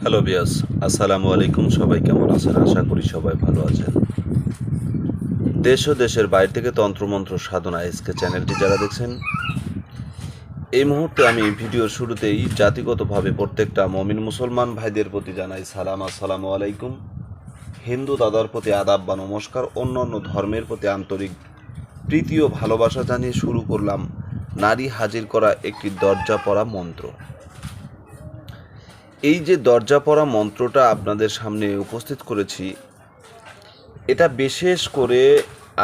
Hello বিয়াস আসসালামু আলাইকুম সবাই কেমন আছেন? আশা করি সবাই ভালো আছেন। দেশ ও দেশের বাইরে থেকে তন্ত্রমন্ত্র, সাধনা এসকে চ্যানেলটি যারা দেখছেন, এই মুহূর্তে আমি ভিডিওর শুরুতেই জাতিগতভাবে প্রত্যেকটা মমিন মুসলমান ভাইদের প্রতি জানাই সালাম, আসসালামু আলাইকুম। হিন্দু দাদার প্রতি আদাব বা নমস্কার অন্য অন্য ধর্মের প্রতি আন্তরিক প্রীতি ও ভালোবাসা জানিয়ে শুরু করলাম নারী হাজির করা একটি দরজা পড়া মন্ত্র। এই যে দরজা পড়া মন্ত্রটা আপনাদের সামনে উপস্থিত করেছি, এটা বিশেষ করে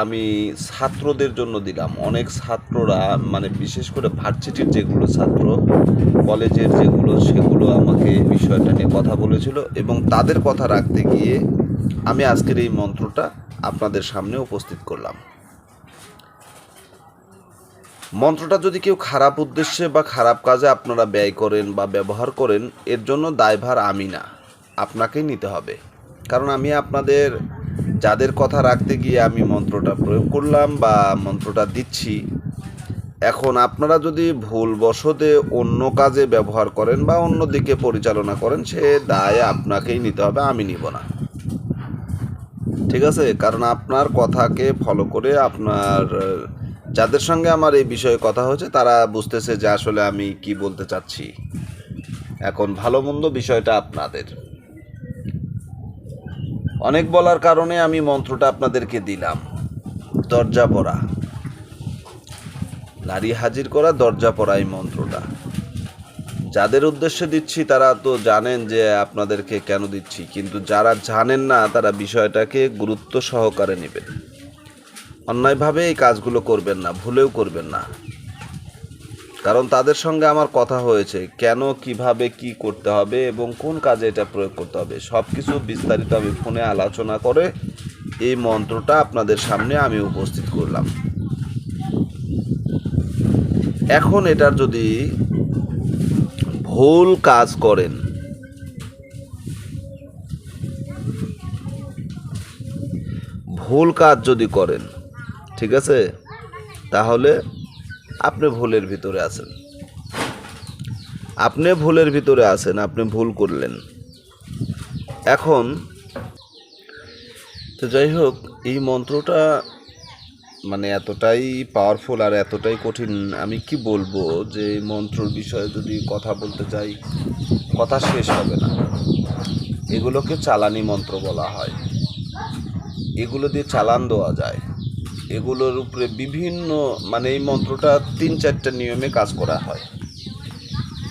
আমি ছাত্রদের জন্য দিলাম। অনেক ছাত্ররা মানে বিশেষ করে ভার্সিটির যেগুলো ছাত্র, কলেজের যেগুলো, সেগুলো আমাকে বিষয়টা নিয়ে কথা বলেছিল এবং তাদের কথা রাখতে গিয়ে আমি আজকের এই মন্ত্রটা আপনাদের সামনে উপস্থিত করলাম। মন্ত্রটা যদি কেউ খারাপ উদ্দেশ্যে বা খারাপ কাজে আপনারা ব্যয় করেন বা ব্যবহার করেন, এর জন্য দায়ভার আমি না। আপনাকেই নিতে হবে। কারণ আমি আপনাদের, যাদের কথা রাখতে গিয়ে আমি মন্ত্রটা প্রয়োগ করলাম বা মন্ত্রটা দিচ্ছি, এখন আপনারা যদি ভুলবশতে অন্য কাজে ব্যবহার করেন বা অন্য দিকে পরিচালনা করেন, সে দায় আপনাকেই নিতে হবে, আমি নিব না। ঠিক আছে? কারণ আপনার কথাকে ফলো করে আপনার যাদের সঙ্গে আমার এই বিষয়ে কথা হয়েছে, তারা বুঝতেছে যে আসলে আমি কি বলতে চাচ্ছি। এখন ভালো মন্দ বিষয়টা আপনাদের। অনেক বলার কারণে আমি মন্ত্রটা আপনাদেরকে দিলাম। দরজা পড়া। নারী হাজির করা দরজা পড়া এই মন্ত্রটা। যাদের উদ্দেশ্যে দিচ্ছি, তারা তো জানেন যে আপনাদেরকে কেন দিচ্ছি, কিন্তু যারা জানেন না, তারা বিষয়টাকে গুরুত্ব সহকারে নেবেন। অন্যায়ভাবে এই কাজগুলো করবেন না, ভুলেও করবেন না। কারণ তাদের সঙ্গে আমার কথা হয়েছে, কেন, কীভাবে, কি করতে হবে এবং কোন কাজে এটা প্রয়োগ করতে হবে সব কিছু বিস্তারিত আমি ফোনে আলোচনা করে এই মন্ত্রটা আপনাদের সামনে আমি উপস্থিত করলাম। এখন এটার যদি ভুল কাজ করেন, ভুল কাজ যদি করেন ঠিক আছে? তাহলে আপনি ভুলের ভিতরে আছেন। আপনি ভুলের ভিতরে আছেন, আপনি ভুল করলেন। এখন তো যাই হোক, এই মন্ত্রটা মানে এতটাই পাওয়ারফুল আর এতটাই কঠিন, আমি কি বলব যে মন্ত্রর বিষয়ে যদি কথা বলতে চাই কথা শেষ হবে না। এগুলোকে চালানি মন্ত্র বলা হয়। এগুলো দিয়ে চালান দেওয়া যায়। এগুলোর উপরে বিভিন্ন মানে এই মন্ত্রটা তিন চারটা নিয়মে কাজ করা হয়।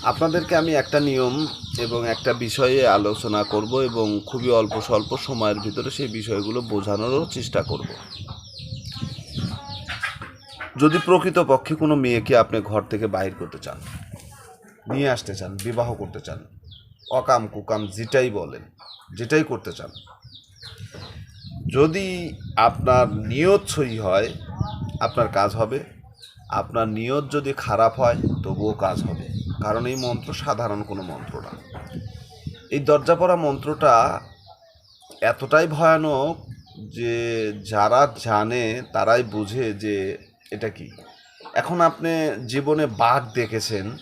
আপনাদেরকে আমি একটা নিয়ম এবং একটা বিষয়ে আলোচনা করব এবং খুবই অল্প স্বল্প সময়ের ভিতরে সেই বিষয়গুলো বোঝানোরও চেষ্টা করব। যদি প্রকৃতপক্ষে কোনো মেয়েকে আপনি ঘর থেকে বাহির করতে চান, নিয়ে আসতে চান, বিবাহ করতে চান, অকাম কুকাম যেটাই বলেন, যেটাই করতে চান যদি আপনার নিয়ত সই হয়, আপনার কাজ হবে। আপনার নিয়ত যদি খারাপ হয়, তবুও কাজ হবে। কারণ এই মন্ত্র সাধারণ কোনো মন্ত্র না। এই দরজা পড়া মন্ত্রটা এতটাই ভয়ানক যে যারা জানে, তারাই বুঝে যে এটা কি। এখন আপনি জীবনে বাঘ দেখেছেন।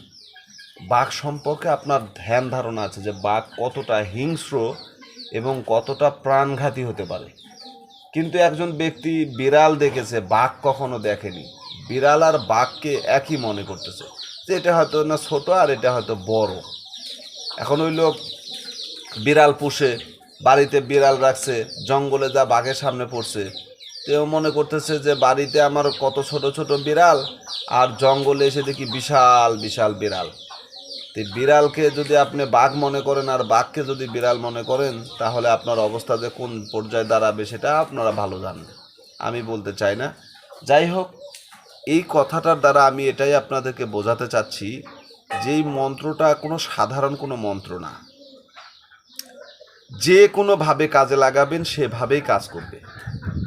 বাঘ সম্পর্কে আপনার ধ্যান ধারণা আছে যে বাঘ কতটা হিংস্র এবং কতটা প্রাণঘাতী হতে পারে। কিন্তু একজন ব্যক্তি বিড়াল দেখেছে, বাঘ কখনো দেখেনি। বিড়াল আর বাঘকে একই মনে করতেছে যে এটা হয়তো না ছোট আর এটা হয়তো বড়। এখন ওই লোক বিড়াল পুষে, বাড়িতে বিড়াল রাখছে, জঙ্গলে যা বাঘের সামনে পড়ছে, তেও মনে করতেছে যে বাড়িতে আমার কত ছোট ছোট বিড়াল আর জঙ্গলে এসে দেখি বিশাল বিশাল বিড়াল। তো বিড়ালকে যদি আপনি বাঘ মনে করেন আর বাঘকে যদি বিড়াল মনে করেন, তাহলে আপনার অবস্থা যে কোন পর্যায়ে দাঁড়াবে সেটা আপনারা ভালো জানেন আমি বলতে চাই না। যাই হোক, এই কথাটার দ্বারা আমি এটাই আপনাদেরকে বোঝাতে চাচ্ছি যে এই মন্ত্রটা কোনো সাধারণ কোনো মন্ত্র না। যে কোনোভাবে কাজে লাগাবেন, সেভাবেই কাজ করবে।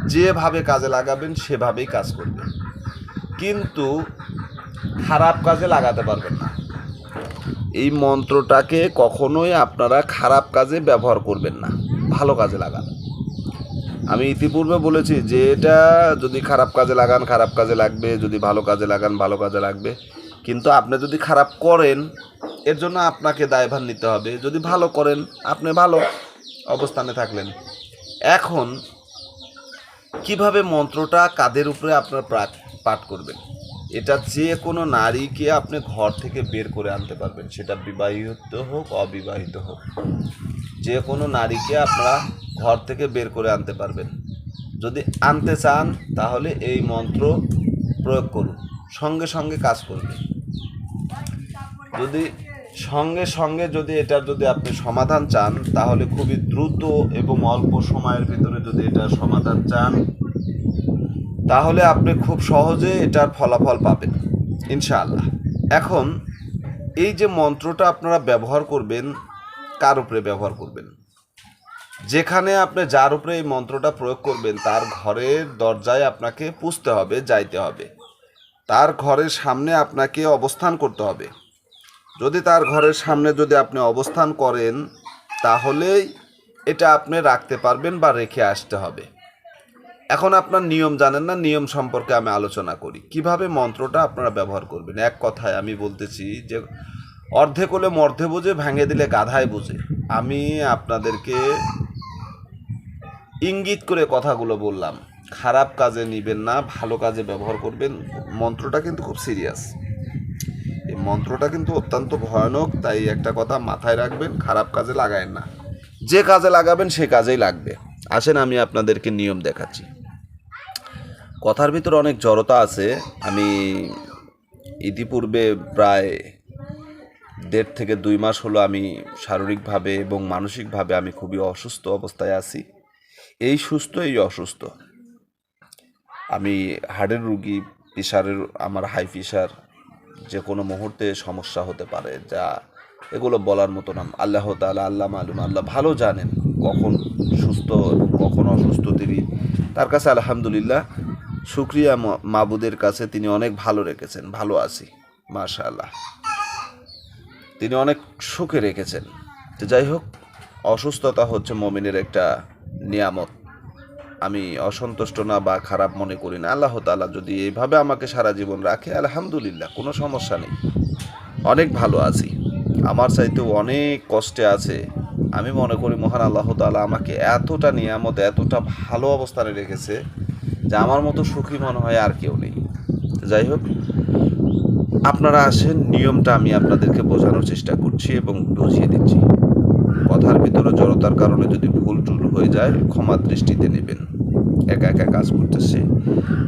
যেভাবে কাজে লাগাবেন, সেভাবেই কাজ করবে। কিন্তু খারাপ কাজে লাগাতে পারবেন না। এই মন্ত্রটাকে কখনোই আপনারা খারাপ কাজে ব্যবহার করবেন না, ভালো কাজে লাগান। আমি ইতিপূর্বে বলেছি যে এটা যদি খারাপ কাজে লাগান, খারাপ কাজে লাগবে, যদি ভালো কাজে লাগান, ভালো কাজে লাগবে। কিন্তু আপনি যদি খারাপ করেন, এর জন্য আপনাকে দায়ভার নিতে হবে। যদি ভালো করেন, আপনি ভালো অবস্থানে থাকলেন। এখন, কীভাবে মন্ত্রটা কাদের উপরে আপনার পাঠ করবেন? এটা যে কোনো নারীকে আপনি ঘর থেকে বের করে আনতে পারবেন। সেটা বিবাহিত হোক, অবিবাহিত হোক। যে কোনো নারীকে আপনারা ঘর থেকে বের করে আনতে পারবেন। যদি আনতে চান, তাহলে এই মন্ত্র প্রয়োগ করুন। সঙ্গে সঙ্গে কাজ করবে। যদি সঙ্গে সঙ্গে যদি এটার যদি আপনি সমাধান চান, তাহলে খুবই দ্রুত এবং অল্প সময়ের ভিতরে যদি এটার সমাধান চান তাহলে আপনি খুব সহজে এটার ফলাফল পাবেন, ইনশাআল্লাহ। এখন, এই যে মন্ত্রটা আপনারা ব্যবহার করবেন, কার উপরে ব্যবহার করবেন? যেখানে আপনি যার উপরে এই মন্ত্রটা প্রয়োগ করবেন, তার ঘরের দরজায় আপনাকে পুষতে হবে, যাইতে হবে। তার ঘরের সামনে আপনাকে অবস্থান করতে হবে। যদি তার ঘরের সামনে যদি আপনি অবস্থান করেন, তাহলেই এটা আপনি রাখতে পারবেন বা রেখে আসতে হবে। এখন আপনার নিয়ম জানেন না, নিয়ম সম্পর্কে আমি আলোচনা করি। কীভাবে মন্ত্রটা আপনারা ব্যবহার করবেন? এক কথায় আমি বলতেছি যে, অর্ধে কোলে মর্ধে বোঝে, ভেঙে দিলে গাধায় বোঝে। আমি আপনাদেরকে ইঙ্গিত করে কথাগুলো বললাম। খারাপ কাজে নিবেন না, ভালো কাজে ব্যবহার করবেন। মন্ত্রটা কিন্তু খুব সিরিয়াস। এই মন্ত্রটা কিন্তু অত্যন্ত ভয়ানক, তাই একটা কথা মাথায় রাখবেন, খারাপ কাজে লাগায়েন না। যে কাজে লাগাবেন, সে কাজেই লাগবে। আসেন আমি আপনাদেরকে নিয়ম দেখাচ্ছি। কথার ভিতরে অনেক জড়তা আছে। আমি ইতিপূর্বে প্রায় দেড় থেকে দুই মাস হলো আমি শারীরিকভাবে এবং মানসিকভাবে আমি খুবই অসুস্থ অবস্থায় আছি। এই সুস্থ এই অসুস্থ। আমি হার্টের রুগী প্রেশারের আমার হাই প্রেশার যে কোনো মুহূর্তে সমস্যা হতে পারে যা এগুলো বলার মতো নাম আল্লাহ তালা আল্লাহ মালুম, আল্লাহ ভালো জানেন কখন সুস্থ এবং কখন অসুস্থ তিনি। তার কাছে আলহামদুলিল্লাহ শুক্রিয়া মাবুদের কাছে তিনি অনেক ভালো রেখেছেন, ভালো আছি, মাশাআল্লাহ। তিনি অনেক সুখে রেখেছেন। তো যাই হোক, অসুস্থতা হচ্ছে মমিনের একটা নিয়ামত। আমি অসন্তুষ্ট না বা খারাপ মনে করি না। আল্লাহ তাআলা যদি এইভাবে আমাকে সারা জীবন রাখে, আলহামদুলিল্লাহ, কোনো সমস্যা নেই। অনেক ভালো আছি। আমার চাইতেও অনেক কষ্টে আছে। আমি মনে করি, মহান আল্লাহ তাআলা আমাকে এতটা নিয়ামত, এতটা ভালো অবস্থানে রেখেছে যে আমার মতো সুখী মনে হয় আর কেউ নেই। যাই হোক, আপনারা আসেন, নিয়মটা আমি আপনাদেরকে বোঝানোর চেষ্টা করছি এবং বুঝিয়ে দিচ্ছি। কথার ভিতরে জড়তার কারণে যদি ভুল টুল হয়ে যায়, ক্ষমা দৃষ্টিতে নেবেন। একা একা কাজ করতেছে।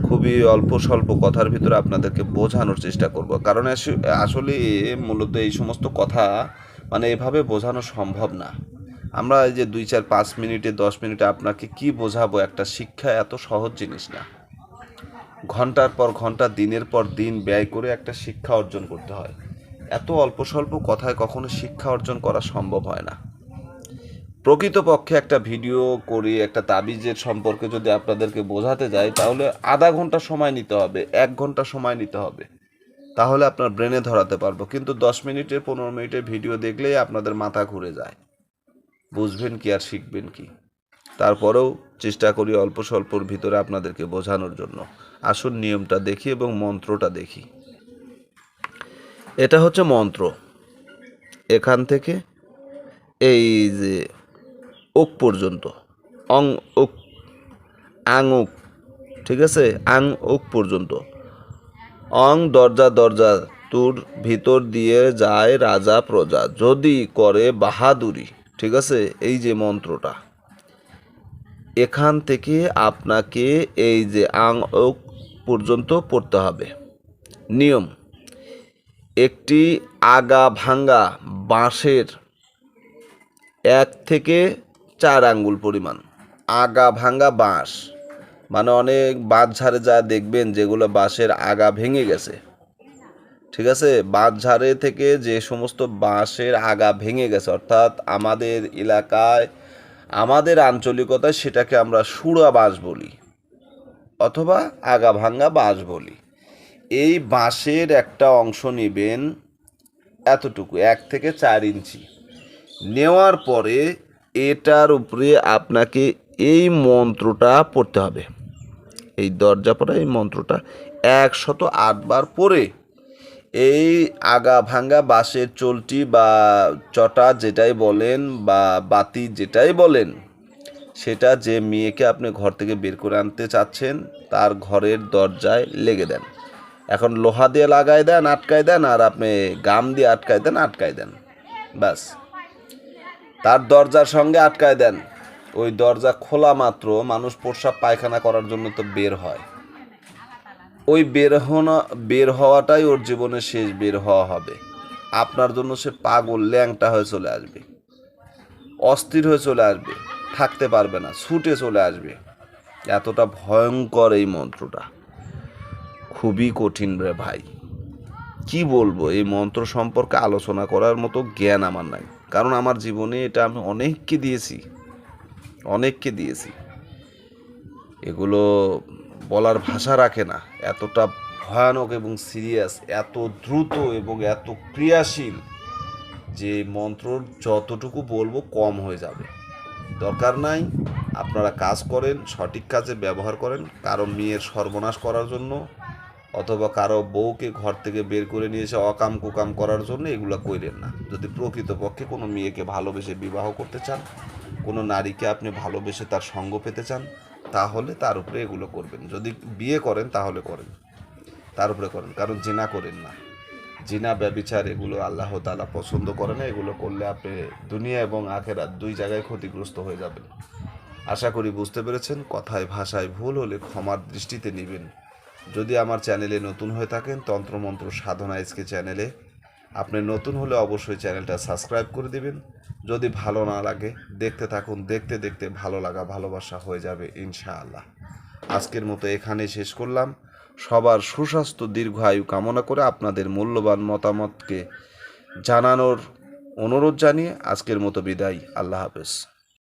খুবই অল্প স্বল্প কথার ভিতরে আপনাদেরকে বোঝানোর চেষ্টা করব। কারণ আস- আসলে মূলত এই সমস্ত কথা মানে এভাবে বোঝানো সম্ভব না। আমরা এই যে দুই চার পাঁচ মিনিটে, দশ মিনিটে আপনাকে কি বোঝাবো? একটা শিক্ষা এত সহজ জিনিস না। ঘণ্টার পর ঘণ্টা, দিনের পর দিন ব্যয় করে একটা শিক্ষা অর্জন করতে হয়। এত অল্প স্বল্প কথায় কখনো শিক্ষা অর্জন করা সম্ভব হয় না। প্রকৃতপক্ষে একটা ভিডিও করে, একটা তাবিজের সম্পর্কে যদি আপনাদেরকে বোঝাতে যাই, তাহলে আধা ঘণ্টা সময় নিতে হবে, এক ঘণ্টা সময় নিতে হবে। তাহলে আপনার ব্রেনে ধরাতে পারব। কিন্তু দশ মিনিটের পনেরো মিনিটের ভিডিও দেখলেই আপনাদের মাথা ঘুরে যায়। বুঝবেন কি আর শিখবেন কি? তারপরেও চেষ্টা করি অল্প স্বল্পর ভিতরে আপনাদেরকে বোঝানোর জন্য। আসল নিয়মটা দেখি এবং মন্ত্রটা দেখি। এটা হচ্ছে মন্ত্র। এখান থেকে এই যে ওক পর্যন্ত, অং ওক আং ওক ঠিক আছে? আং ওক পর্যন্ত। অং দরজা দরজা তোর ভিতর দিয়ে যায় রাজা প্রজা, যদি করে বাহাদুরি। ঠিক আছে? এই যে মন্ত্রটা। এখান থেকে আপনাকে এই যে আং পর্যন্ত পড়তে হবে। নিয়ম। একটি আগা ভাঙ্গা বাঁশের এক থেকে চার আঙ্গুল পরিমাণ। আগা ভাঙ্গা বাঁশ। মানে অনেক বাঁশ ঝাড়ে যা দেখবেন যেগুলো বাঁশের আগা ভেঙে গেছে। ঠিক আছে? বাঁশ ঝাড়ে থেকে যে সমস্ত বাঁশের আগা ভেঙে গেছে, অর্থাৎ আমাদের এলাকায়, আমাদের আঞ্চলিকতায় সেটাকে আমরা সুরা বাঁশ বলি, অথবা আগা ভাঙ্গা বাঁশ বলি। এই বাঁশের একটা অংশ নেবেন এতটুকু, এক থেকে চার ইঞ্চি। নেওয়ার পরে এটার উপরে আপনাকে এই মন্ত্রটা পড়তে হবে। এই দরজা পড়া এই মন্ত্রটা একশত আটবার পরে এই আগা ভাঙ্গা বাঁশের চলটি বা চটা যেটাই বলেন বা বাতি যেটাই বলেন, সেটা যে মেয়েকে আপনি ঘর থেকে বের করে আনতে চাচ্ছেন, তার ঘরের দরজায় লেগে দেন। এখন লোহা দিয়ে লাগাই দেন, আটকায় দেন, আর আপনি গাম দিয়ে আটকায় দেন আটকায় দেন। ব্যাস। তার দরজার সঙ্গে আটকায় দেন। ওই দরজা খোলা মাত্র, মানুষ প্রস্রাব পায়খানা করার জন্য তো বের হয়। ওই বের হওয়া বের হওয়াটাই ওর জীবনের শেষ বের হওয়া হবে। আপনার জন্য সে পাগল, ল্যাংটা হয়ে চলে আসবে। অস্থির হয়ে চলে আসবে। থাকতে পারবে না, ছুটে চলে আসবে। এতটা ভয়ঙ্কর এই মন্ত্রটা। খুবই কঠিন রে ভাই। কি বলব, এই মন্ত্র সম্পর্কে আলোচনা করার মতো জ্ঞান আমার নাই। কারণ আমার জীবনে এটা আমি অনেককে দিয়েছি। অনেককে দিয়েছি। এগুলো বলার ভাষা রাখে না। এতটা ভয়ানক এবং সিরিয়াস এত দ্রুত এবং এত ক্রিয়াশীল যে মন্ত্রর যতটুকু বলব কম হয়ে যাবে। দরকার নাই, আপনারা কাজ করেন, সঠিক কাজে ব্যবহার করেন, কারও মেয়ের সর্বনাশ করার জন্য অথবা কারও বউকে ঘর থেকে বের করে নিয়ে এসে অকাম কুকাম করার জন্য এগুলো কইলেন না। যদি প্রকৃতপক্ষে কোনো মেয়েকে ভালোবেসে বিবাহ করতে চান, কোনো নারীকে আপনি ভালোবেসে তার সঙ্গ পেতে চান তাহলে তার উপরে এগুলো করবেন। যদি বিয়ে করেন, তাহলে করেন। তার উপরে করেন, কারণ জিনা করেন না। জিনা, ব্যবিচার এগুলো আল্লাহ তালা পছন্দ করে না। এগুলো করলে আপনি দুনিয়া এবং আখেরাত দুই জায়গায় ক্ষতিগ্রস্ত হয়ে যাবেন। আশা করি বুঝতে পেরেছেন। কথায় ভাষায় ভুল হলে ক্ষমার দৃষ্টিতে নেবেন। যদি আমার চ্যানেলে নতুন হয়ে থাকেন, তন্ত্রমন্ত্র সাধনা এসকে চ্যানেলে আপনি নতুন হলে অবশ্যই চ্যানেলটা সাবস্ক্রাইব করে দিবেন। যদি ভালো না লাগে, দেখতে থাকুন, দেখতে দেখতে ভালো লাগা, ভালোবাসা হয়ে যাবে ইনশাআল্লাহ। আজকের মতো এখানে শেষ করলাম। সবার সুস্বাস্থ্য, দীর্ঘ আয়ু কামনা করে আপনাদের মূল্যবান মতামতকে জানানোর অনুরোধ জানিয়ে আজকের মতো বিদায়। আল্লাহ হাফেজ।